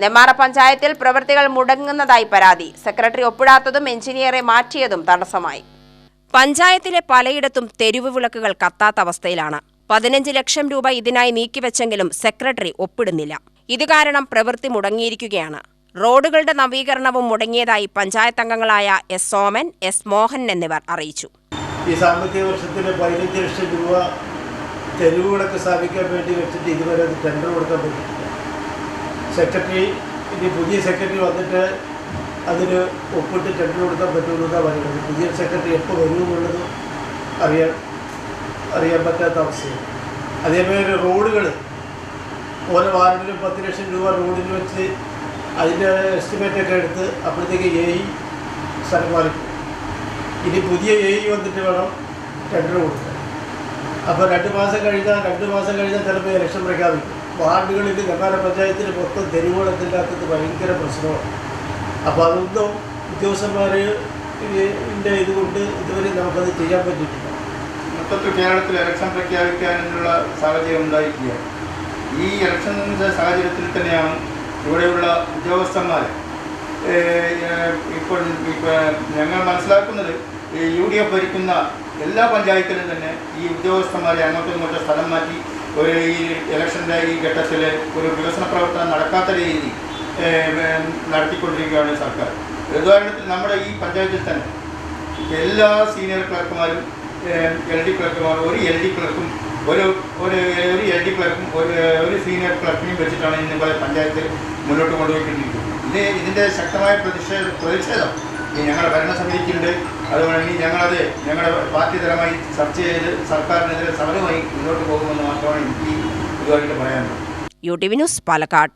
നെമ്മാറ പഞ്ചായത്തിൽ പ്രവൃത്തികൾ മുടങ്ങുന്നതായി പരാതി. സെക്രട്ടറി ഒപ്പിടാത്തതും എഞ്ചിനീയറെ മാറ്റിയതും തടസ്സമായി. പഞ്ചായത്തിലെ പലയിടത്തും തെരുവ് വിളക്കുകൾ കത്താത്ത അവസ്ഥയിലാണ്. പതിനഞ്ച് ലക്ഷം രൂപ ഇതിനായി നീക്കിവെച്ചെങ്കിലും സെക്രട്ടറി ഒപ്പിടുന്നില്ല. ഇത് കാരണം പ്രവൃത്തി മുടങ്ങിയിരിക്കുകയാണ്. റോഡുകളുടെ നവീകരണവും മുടങ്ങിയതായി പഞ്ചായത്ത് അംഗങ്ങളായ എസ് സോമൻ എസ് മോഹൻ എന്നിവർ അറിയിച്ചു. ഈ സാമ്പത്തിക വർഷത്തിൽ പതിനഞ്ച് ലക്ഷം രൂപ തെരുവുകളൊക്കെ സ്ഥാപിക്കാൻ വേണ്ടി വെച്ചിട്ട് ഇതുവരെ ടെൻഡർ കൊടുക്കാൻ പറ്റിയിട്ടില്ല. സെക്രട്ടറി ഇനി പുതിയ സെക്രട്ടറി വന്നിട്ട് അതിന് ഒപ്പിട്ട് ടെൻഡർ കൊടുക്കാൻ പറ്റുമെന്നാണ് പറയുന്നത് പുതിയ സെക്രട്ടറി എപ്പോൾ വരുമെന്നുള്ളത് അറിയാൻ അറിയാൻ പറ്റാത്ത അവസ്ഥയാണ്. അതേപോലെ റോഡുകൾ ഓരോ വാർഡിലും പത്ത് ലക്ഷം രൂപ റോഡിന് വെച്ച് അതിന്റെ എസ്റ്റിമേറ്റൊക്കെ എടുത്ത് അപ്പോഴത്തേക്ക് എ ഇ സ്ഥലം മാറിക്കും ഇനി പുതിയ എ ഇ വന്നിട്ട് വേണം ടെൻഡർ കൊടുക്കാൻ. അപ്പോൾ രണ്ട് മാസം കഴിഞ്ഞാൽ രണ്ട് മാസം കഴിഞ്ഞാൽ ചിലപ്പോൾ ഇലക്ഷൻ പ്രഖ്യാപിക്കും. വാർഡുകളിൽ നഗര പഞ്ചായത്തിൽ മൊത്തം തെരുവുകളത്തില്ലാത്തത് ഭയങ്കര പ്രശ്നമാണ്. അപ്പോൾ അതൊന്നും ഉദ്യോഗസ്ഥന്മാർ ഇതിന്റെ ഇതുകൊണ്ട് ഇതുവരെ നമുക്കത് ചെയ്യാൻ പറ്റിയിട്ടില്ല. മൊത്തത്തിൽ കേരളത്തിൽ ഇലക്ഷൻ പ്രഖ്യാപിക്കാനുള്ള സാഹചര്യം ഉണ്ടായിരിക്കുക ഈ ഇലക്ഷൻ സാഹചര്യത്തിൽ തന്നെയാണ് ഇവിടെയുള്ള ഉദ്യോഗസ്ഥന്മാർ ഇപ്പോൾ ഞങ്ങൾ മനസ്സിലാക്കുന്നത് യു ഡി എഫ് ഭരിക്കുന്ന എല്ലാ പഞ്ചായത്തിലും തന്നെ ഈ ഉദ്യോഗസ്ഥന്മാരെ അങ്ങോട്ടും ഇങ്ങോട്ടും സ്ഥലം മാറ്റി ഒരു ഈ ഇലക്ഷന്റെ ഈ ഘട്ടത്തിൽ ഒരു വികസന പ്രവർത്തനം നടക്കാത്ത രീതി നടത്തിക്കൊണ്ടിരിക്കുകയാണ് സർക്കാർ. ഉദാഹരണത്തിൽ നമ്മുടെ ഈ പഞ്ചായത്തിൽ തന്നെ എല്ലാ സീനിയർ ക്ലർക്കുമാരും എൽ ഡി ക്ലർക്കുമാരും ഒരു എൽ ഡി ക്ലർക്കും ഒരു ഒരു ഒരു എൽ ഡി ക്ലർക്കും ഒരു ഒരു സീനിയർ ക്ലർക്കിനെയും വെച്ചിട്ടാണ് ഇന്ന് പഞ്ചായത്ത് മുന്നോട്ട് കൊണ്ടുപോയിക്കൊണ്ടിരിക്കുന്നത്. ഇത് ഇതിന്റെ ശക്തമായ പ്രതിഷേധ പ്രതിഷേധം ഞങ്ങളുടെ ഭരണസമിതിക്കുണ്ട്. അതുകൊണ്ട് ഇനി ഞങ്ങളത് ഞങ്ങളുടെ പാർട്ടി തലമായി ചർച്ച ചെയ്ത് സർക്കാരിനെതിരെ സമരമായി മുന്നോട്ട് പോകുമെന്ന് മാത്രമാണ് എനിക്ക് ഇതുമായിട്ട് പറയാനുള്ളത്. U T V news Palakkad.